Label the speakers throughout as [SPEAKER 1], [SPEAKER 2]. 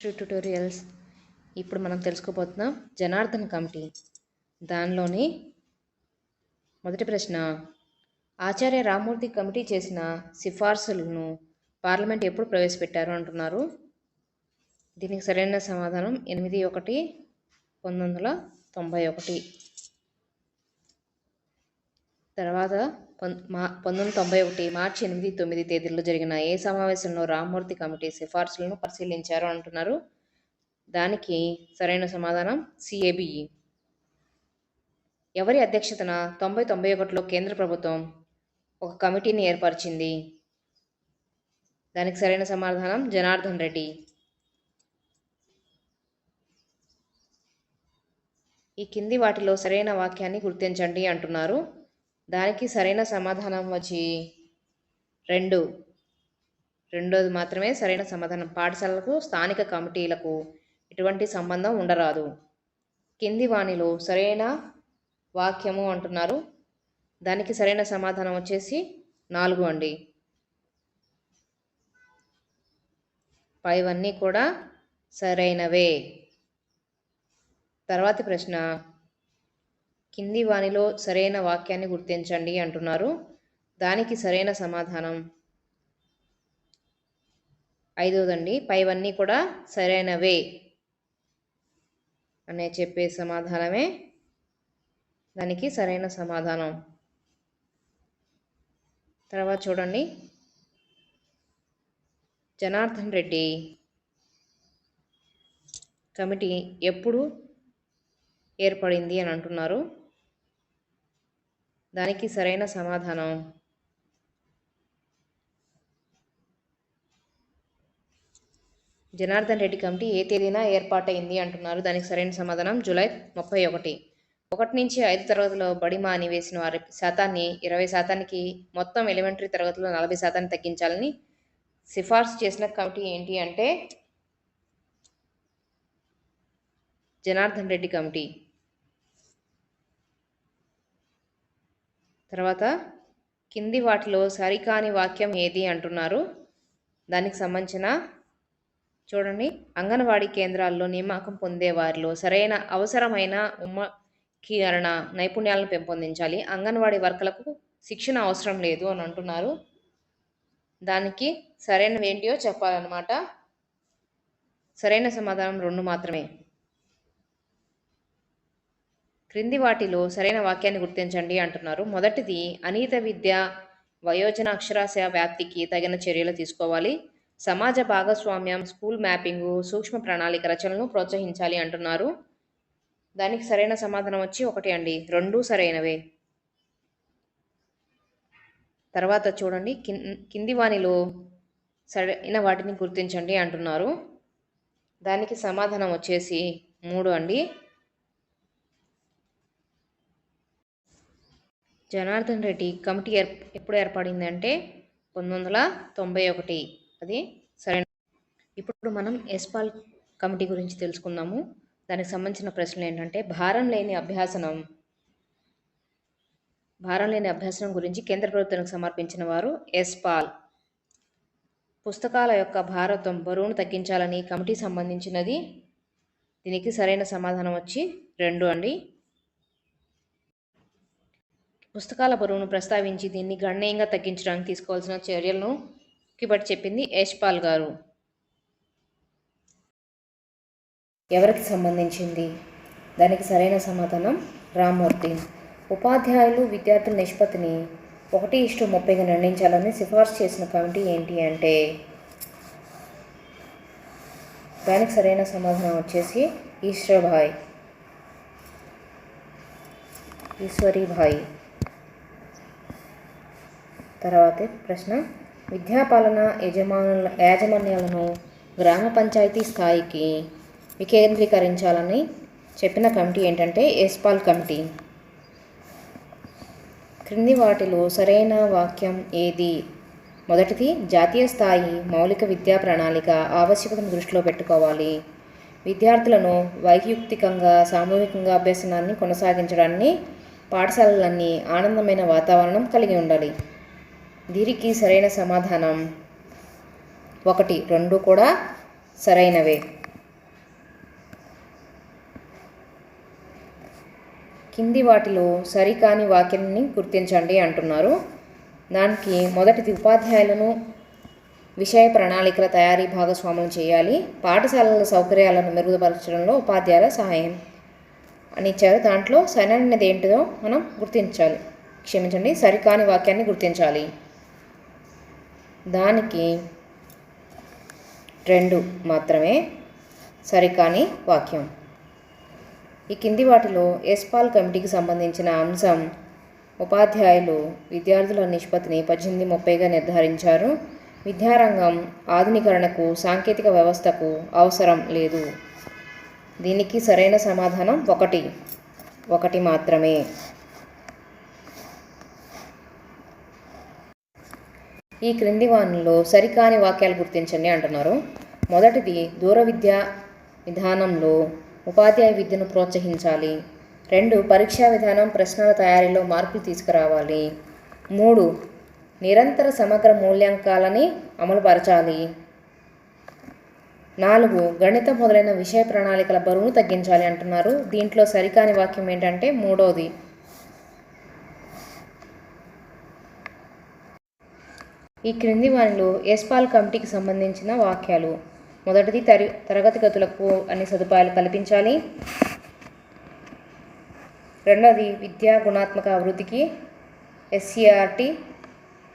[SPEAKER 1] Tutorials ఇప్పుడు మనం తెలుసుకోబోతున్నాం జనార్దన్ కమిటీ. దానిలోని మొదటి ప్రశ్న ఆచార్య రామూర్తి కమిటీ చేసిన సిఫార్సులను పార్లమెంట్ ఎప్పుడు ప్రవేశపెట్టారు అంటున్నారు. దీనికి సరైన సమాధానం ఎనిమిది ఒకటి పంతొమ్మిది వందల తొంభై ఒకటి. తర్వాత పం మా పంతొమ్మిది తొంభై ఒకటి మార్చి ఎనిమిది తొమ్మిది తేదీల్లో జరిగిన ఏ సమావేశంలో రామ్మూర్తి కమిటీ సిఫార్సులను పరిశీలించారు అంటున్నారు. దానికి సరైన సమాధానం సిఏబిఈ. ఎవరి అధ్యక్షతన తొంభై తొంభై ఒకటిలో కేంద్ర ప్రభుత్వం ఒక కమిటీని ఏర్పరిచింది? దానికి సరైన సమాధానం జనార్దన్ రెడ్డి. ఈ కింది వాటిలో సరైన వాక్యాన్ని గుర్తించండి అంటున్నారు. దానికి సరైన సమాధానం వచ్చి రెండు. రెండోది మాత్రమే సరైన సమాధానం. పాఠశాలలకు స్థానిక కమిటీలకు ఎటువంటి సంబంధం ఉండరాదు. కింది వాణిలో సరైన వాక్యము అంటున్నారు. దానికి సరైన సమాధానం వచ్చేసి నాలుగు అండి. పైవన్నీ కూడా సరైనవే. తర్వాతి ప్రశ్న కింది వానిలో సరైన వాక్యాన్ని గుర్తించండి అంటున్నారు. దానికి సరైన సమాధానం. ఐదవదండి పైవన్నీ కూడా సరైనవే అనే చెప్పే సమాధానమే. దానికి సరైన సమాధానం. తర్వాత చూడండి. జనార్దన్ రెడ్డి కమిటీ ఎప్పుడు ఏర్పడింది అని అంటున్నారు. దానికి సరైన సమాధానం. జనార్దన్ రెడ్డి కమిటీ ఏ తేదీన ఏర్పాటైంది అంటున్నారు. దానికి సరైన సమాధానం జూలై ముప్పై ఒకటి. ఒకటి నుంచి ఐదు తరగతిలో బడి మాని వేసిన వారి శాతాన్ని ఇరవై శాతానికి మొత్తం ఎలిమెంటరీ తరగతిలో నలభై శాతాన్ని తగ్గించాలని సిఫార్సు చేసిన కమిటీ ఏంటి అంటే జనార్దన్ రెడ్డి కమిటీ. తర్వాత కింది వాటిలో సరికాని వాక్యం ఏది అంటున్నారు? దానికి సంబంధించిన చూడండి. అంగన్వాడీ కేంద్రాల్లో నియామకం పొందే వారిలో సరైన అవసరమైన ఉమ్మకీకరణ నైపుణ్యాలను పెంపొందించాలి. అంగన్వాడీ వర్కర్లకు శిక్షణ అవసరం లేదు అని అంటున్నారు. దానికి సరైనవి ఏంటియో చెప్పాలన్నమాట. సరైన సమాధానం రెండు మాత్రమే. క్రింది వాటిలో సరైన వాక్యాన్ని గుర్తించండి అంటున్నారు. మొదటిది అనీత విద్య వయోజన అక్షరాస్య వ్యాప్తికి తగిన చర్యలు తీసుకోవాలి. సమాజ భాగస్వామ్యం స్కూల్ మ్యాపింగు సూక్ష్మ ప్రణాళిక రచనలను ప్రోత్సహించాలి అంటున్నారు. దానికి సరైన సమాధానం వచ్చి ఒకటి అండి రెండు సరైనవే. తర్వాత చూడండి కింది వాణిలో సరైన వాటిని గుర్తించండి అంటున్నారు. దానికి సమాధానం వచ్చేసి మూడు అండి జనార్దన్ రెడ్డి కమిటీ ఏర్ ఎప్పుడు ఏర్పడింది అంటే పంతొమ్మిది వందల తొంభై ఒకటి. అది సరైన ఇప్పుడు మనం ఎస్పాల్ కమిటీ గురించి తెలుసుకుందాము. దానికి సంబంధించిన ప్రశ్నలు ఏంటంటే భారం లేని అభ్యాసనం. భారం లేని అభ్యాసనం గురించి కేంద్ర ప్రభుత్వానికి సమర్పించిన వారు ఎస్పాల్ పుస్తకాల యొక్క భారత్వం బరువును తగ్గించాలని కమిటీ సంబంధించినది. దీనికి సరైన సమాధానం వచ్చి రెండు అండి. పుస్తకాల బరువును ప్రస్తావించి దీన్ని గణనీయంగా తగ్గించడానికి తీసుకోవాల్సిన చర్యలను బట్టి చెప్పింది యశ్పాల్ గారు. ఎవరికి సంబంధించింది? దానికి సరైన సమాధానం రామ్మూర్తి. ఉపాధ్యాయులు విద్యార్థుల నిష్పత్తిని ఒకటి ఇష్టు ముప్పైగా నిర్ణయించాలని సిఫార్సు చేసిన కమిటీ ఏంటి అంటే దానికి సరైన సమాధానం వచ్చేసి ఈశ్వరభాయ్. ఈశ్వరీభాయ్. తర్వాత ప్రశ్న విద్యాపాలన యజమానుల యాజమాన్యాలను గ్రామ పంచాయతీ స్థాయికి వికేంద్రీకరించాలని చెప్పిన కమిటీ ఏంటంటే ఎస్పాల్ కమిటీ. క్రింది వాటిలో సరైన వాక్యం ఏది? మొదటిది జాతీయ స్థాయి మౌలిక విద్యా ప్రణాళిక ఆవశ్యకతను దృష్టిలో పెట్టుకోవాలి. విద్యార్థులను వైయుక్తికంగా సామూహికంగా అభ్యసనాన్ని కొనసాగించడాన్ని పాఠశాలలన్నీ ఆనందమైన వాతావరణం కలిగి ఉండాలి. దీనికి సరైన సమాధానం. ఒకటి రెండు కూడా సరైనవే. కింది వాటిలో సరికాని వాక్యాన్ని గుర్తించండి అంటున్నారు. దానికి మొదటిది ఉపాధ్యాయులను విషయ ప్రణాళికల తయారీ భాగస్వాములు చేయాలి. పాఠశాలల సౌకర్యాలను మెరుగుపరచడంలో ఉపాధ్యాయుల సహాయం అని ఇచ్చారు. దాంట్లో సరైనది ఏంటిదో మనం గుర్తించాలి. క్షమించండి సరికాని వాక్యాన్ని గుర్తించాలి. దానికి రెండు మాత్రమే సరికాని వాక్యం. ఈ కింది వాటిలో ఎస్పాల్ కమిటీకి సంబంధించిన అంశం ఉపాధ్యాయులు విద్యార్థుల నిష్పత్తిని పద్దెనిమిది ముప్పైగా నిర్ధారించారు. విద్యారంగం ఆధునీకరణకు సాంకేతిక వ్యవస్థకు అవసరం లేదు. దీనికి సరైన సమాధానం ఒకటి. ఒకటి మాత్రమే. ఈ క్రింది వానిలో సరికాని వాక్యాలు గుర్తించండి అంటున్నారు. మొదటిది దూర విద్యా విధానంలో ఉపాధ్యాయ విద్యను ప్రోత్సహించాలి. రెండు పరీక్షా విధానం ప్రశ్నల తయారీలో మార్పులు తీసుకురావాలి. మూడు నిరంతర సమగ్ర మూల్యాంకాలని అమలుపరచాలి. నాలుగు గణితం మొదలైన విషయ ప్రణాళికల బరువును తగ్గించాలి అంటున్నారు. దీంట్లో సరికాని వాక్యం ఏంటంటే మూడోది. ఈ క్రింది వానిలో ఎస్పాల్ కమిటీకి సంబంధించిన వాక్యాలు. మొదటిది తరి తరగతి గతులకు అన్ని సదుపాయాలు కల్పించాలి. రెండవది విద్యా గుణాత్మక అభివృద్ధికి ఎస్సీఆర్టీ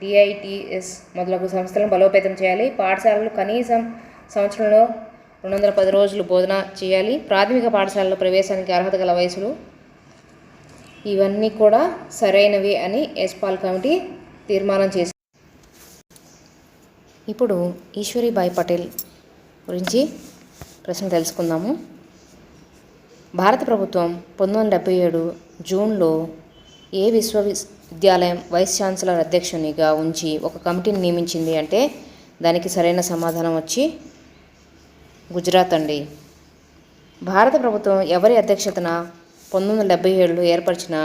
[SPEAKER 1] డిఐటిఎస్ మొదలగు సంస్థలను బలోపేతం చేయాలి. పాఠశాలలు కనీసం సంవత్సరంలో రెండు వందల పది రోజులు బోధన చేయాలి. ప్రాథమిక పాఠశాలలో ప్రవేశానికి అర్హత గల వయసులు. ఇవన్నీ కూడా సరైనవి అని ఎస్పాల్ కమిటీ తీర్మానం చేసింది. ఇప్పుడు ఈశ్వరీబాయి పటేల్ గురించి ప్రశ్న తెలుసుకుందాము. భారత ప్రభుత్వం పంతొమ్మిది వందల డెబ్బై ఏడు జూన్లో ఏ విశ్వవిద్యాలయం వైస్ ఛాన్సలర్ అధ్యక్షునిగా ఉంచి ఒక కమిటీని నియమించింది అంటే దానికి సరైన సమాధానం వచ్చి గుజరాత్ అండి. భారత ప్రభుత్వం ఎవరి అధ్యక్షతన పంతొమ్మిది వందల డెబ్బై ఏడులో ఏర్పరిచిన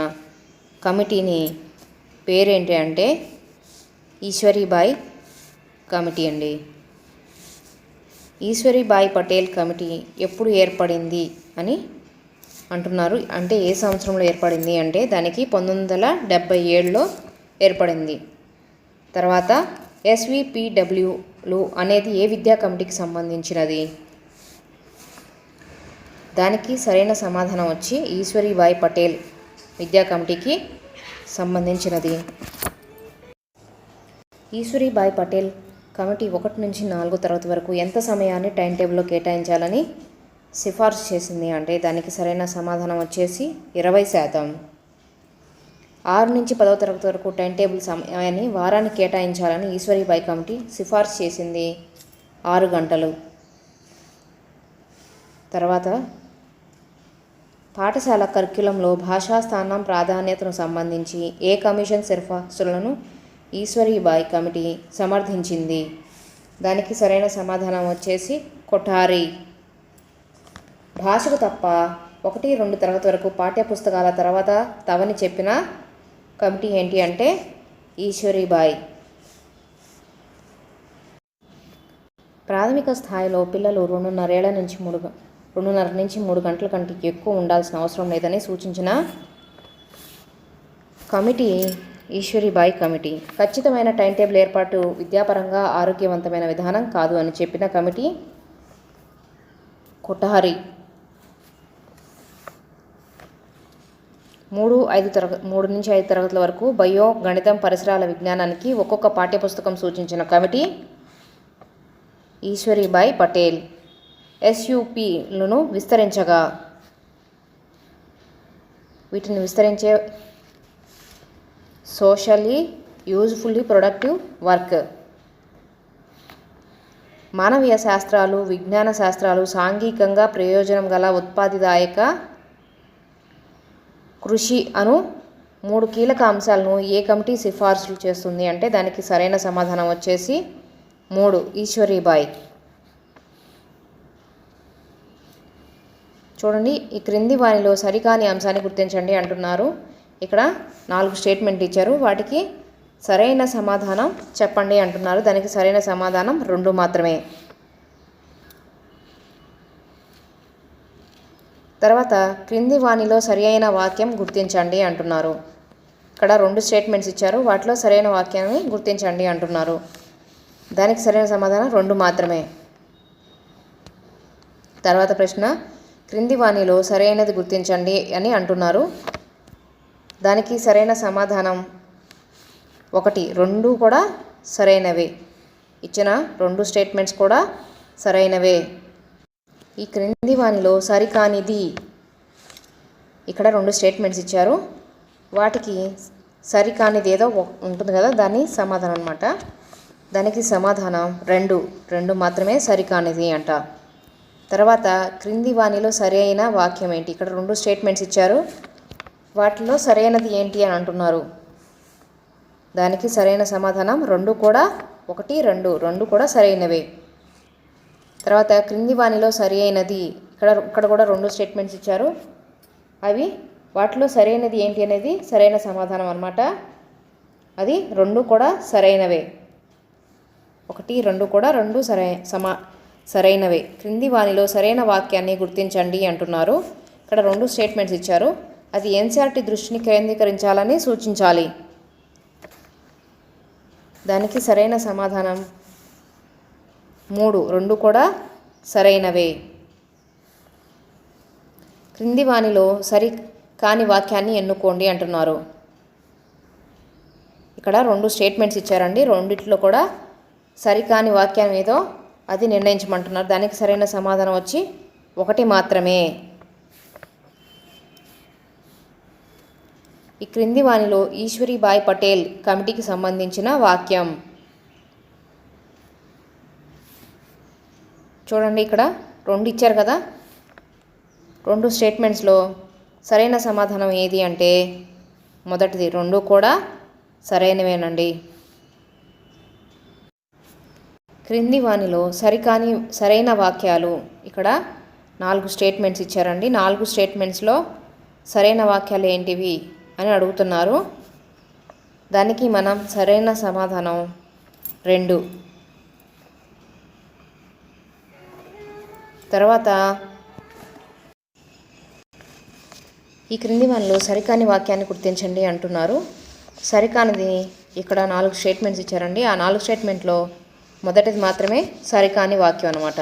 [SPEAKER 1] కమిటీని పేరేంటి అంటే ఈశ్వరీబాయి కమిటీ అండి. ఈశ్వరీబాయి పటేల్ కమిటీ ఎప్పుడు ఏర్పడింది అని అంటున్నారు. అంటే ఏ సంవత్సరంలో ఏర్పడింది అంటే దానికి పంతొమ్మిది వందల డెబ్బై ఏడులో ఏర్పడింది. తర్వాత ఎస్విపిడబ్ల్యూలు అనేది ఏ విద్యా కమిటీకి సంబంధించినది? దానికి సరైన సమాధానం వచ్చి ఈశ్వరీబాయి పటేల్ విద్యా కమిటీకి సంబంధించినది. ఈశ్వరీబాయి పటేల్ కమిటీ ఒకటి నుంచి నాలుగో తరగతి వరకు ఎంత సమయాన్ని టైం టేబుల్లో కేటాయించాలని సిఫార్సు చేసింది. అంటే దానికి సరైన సమాధానం వచ్చేసి ఇరవై శాతం. ఆరు నుంచి పదవ తరగతి వరకు టైం టేబుల్ సమయాన్ని వారానికి కేటాయించాలని ఈశ్వరీబాయి కమిటీ సిఫార్సు చేసింది. ఆరు గంటలు. తర్వాత పాఠశాల కరిక్యులంలో భాషా స్థానం ప్రాధాన్యతను సంబంధించి ఏ కమిషన్ సిఫార్సులను ఈశ్వరీబాయ్ కమిటీ సమర్థించింది. దానికి సరైన సమాధానం వచ్చేసి కొఠారి. భాషకు తప్ప ఒకటి రెండు తరగతి వరకు పాఠ్యపుస్తకాల తర్వాత తవని చెప్పిన కమిటీ ఏంటి అంటే ఈశ్వరీబాయ్ ప్రాథమిక స్థాయిలో పిల్లలు రెండున్నరేళ్ళ నుంచి మూడు రెండున్నర నుంచి మూడు గంటల కంటే ఎక్కువ ఉండాల్సిన అవసరం లేదని సూచించిన కమిటీ ఈశ్వరిబాయ్ కమిటీ. ఖచ్చితమైన టైం టేబుల్ ఏర్పాటు విద్యాపరంగా ఆరోగ్యవంతమైన విధానం కాదు అని చెప్పిన కమిటీ కొఠారి మూడు ఐదు తరగ మూడు నుంచి ఐదు తరగతుల వరకు బయో గణితం పరిసరాల విజ్ఞానానికి ఒక్కొక్క పాఠ్యపుస్తకం సూచించిన కమిటీ ఈశ్వరిబాయ్ పటేల్. ఎస్యూపీలను విస్తరించగా వీటిని విస్తరించే సోషల్లీ యూజ్ఫుల్లీ ప్రొడక్టివ్ వర్క్ మానవీయ శాస్త్రాలు విజ్ఞాన శాస్త్రాలు సాంఘికంగా ప్రయోజనం గల ఉత్పాదిదాయక కృషి అను మూడు కీలక అంశాలను ఏ కమిటీ సిఫార్సులు చేస్తుంది అంటే దానికి సరైన సమాధానం వచ్చేసి మూడు. ఈశ్వరీబాయి చూడండి ఈ క్రింది వానిలో సరికాని అంశాన్ని గుర్తించండి అంటున్నారు. ఇక్కడ నాలుగు స్టేట్మెంట్ ఇచ్చారు. వాటికి సరైన సమాధానం చెప్పండి అంటున్నారు. దానికి సరైన సమాధానం రెండు మాత్రమే. తర్వాత క్రింది వాణిలో సరి అయిన వాక్యం గుర్తించండి అంటున్నారు. ఇక్కడ రెండు స్టేట్మెంట్స్ ఇచ్చారు. వాటిలో సరైన వాక్యాన్ని గుర్తించండి అంటున్నారు. దానికి సరైన సమాధానం రెండు మాత్రమే. తర్వాత ప్రశ్న క్రింది వాణిలో సరైనది గుర్తించండి అని అంటున్నారు. దానికి సరైన సమాధానం ఒకటి. రెండు కూడా సరైనవే. ఇచ్చిన రెండు స్టేట్మెంట్స్ కూడా సరైనవే. ఈ క్రింది వానిలో సరికానిది. ఇక్కడ రెండు స్టేట్మెంట్స్ ఇచ్చారు. వాటికి సరికానిది ఏదో ఉంటుంది కదా దాని సమాధానం అనమాట దానికి సమాధానం రెండు. రెండు మాత్రమే సరికానిది అంట. తర్వాత క్రింది వాణిలో సరి అయిన వాక్యం ఏంటి? ఇక్కడ రెండు స్టేట్మెంట్స్ ఇచ్చారు. వాటిలో సరైనది ఏంటి అని అంటున్నారు. దానికి సరైన సమాధానం రెండు కూడా ఒకటి రెండు. రెండు కూడా సరైనవే. తర్వాత క్రింది వాణిలో సరి అయినది. ఇక్కడ ఇక్కడ కూడా రెండు స్టేట్మెంట్స్ ఇచ్చారు. అవి వాటిలో సరైనది ఏంటి అనేది సరైన సమాధానం అన్నమాట. అది రెండు కూడా సరైనవే. ఒకటి రెండు కూడా రెండు సరై సమా సరైనవే. క్రింది వాణిలో సరైన వాక్యాన్ని గుర్తించండి అంటున్నారు. ఇక్కడ రెండు స్టేట్మెంట్స్ ఇచ్చారు. అది ఎన్సీఆర్టీ దృష్టిని కేంద్రీకరించాలని సూచించాలి. దానికి సరైన సమాధానం. మూడు రెండు కూడా సరైనవే. క్రింది వాణిలో సరి కాని వాక్యాన్ని ఎన్నుకోండి అంటున్నారు. ఇక్కడ రెండు స్టేట్మెంట్స్ ఇచ్చారండి. రెండిట్లో కూడా సరికాని వాక్యం ఏదో అది నిర్ణయించమంటున్నారు. దానికి సరైన సమాధానం వచ్చి ఒకటి మాత్రమే. ఈ క్రింది వాణిలో ఈశ్వరీబాయ్ పటేల్ కమిటీకి సంబంధించిన వాక్యం. చూడండి ఇక్కడ రెండు ఇచ్చారు కదా? రెండు స్టేట్మెంట్స్లో సరైన సమాధానం ఏది అంటే మొదటిది రెండు కూడా సరైనవేనండి. క్రింది వాణిలో సరికాని సరైన వాక్యాలు ఇక్కడ నాలుగు స్టేట్మెంట్స్ ఇచ్చారండి. నాలుగు స్టేట్మెంట్స్లో సరైన వాక్యాలు ఏంటివి? అని అడుగుతున్నారు. దానికి మనం సరైన సమాధానం రెండు. తర్వాత ఈ క్రింది వానిలో సరికాని వాక్యాన్ని గుర్తించండి అంటున్నారు. సరికానిది ఇక్కడ నాలుగు స్టేట్మెంట్స్ ఇచ్చారండి. ఆ నాలుగు స్టేట్మెంట్లో మొదటిది మాత్రమే సరికాని వాక్యం అనమాట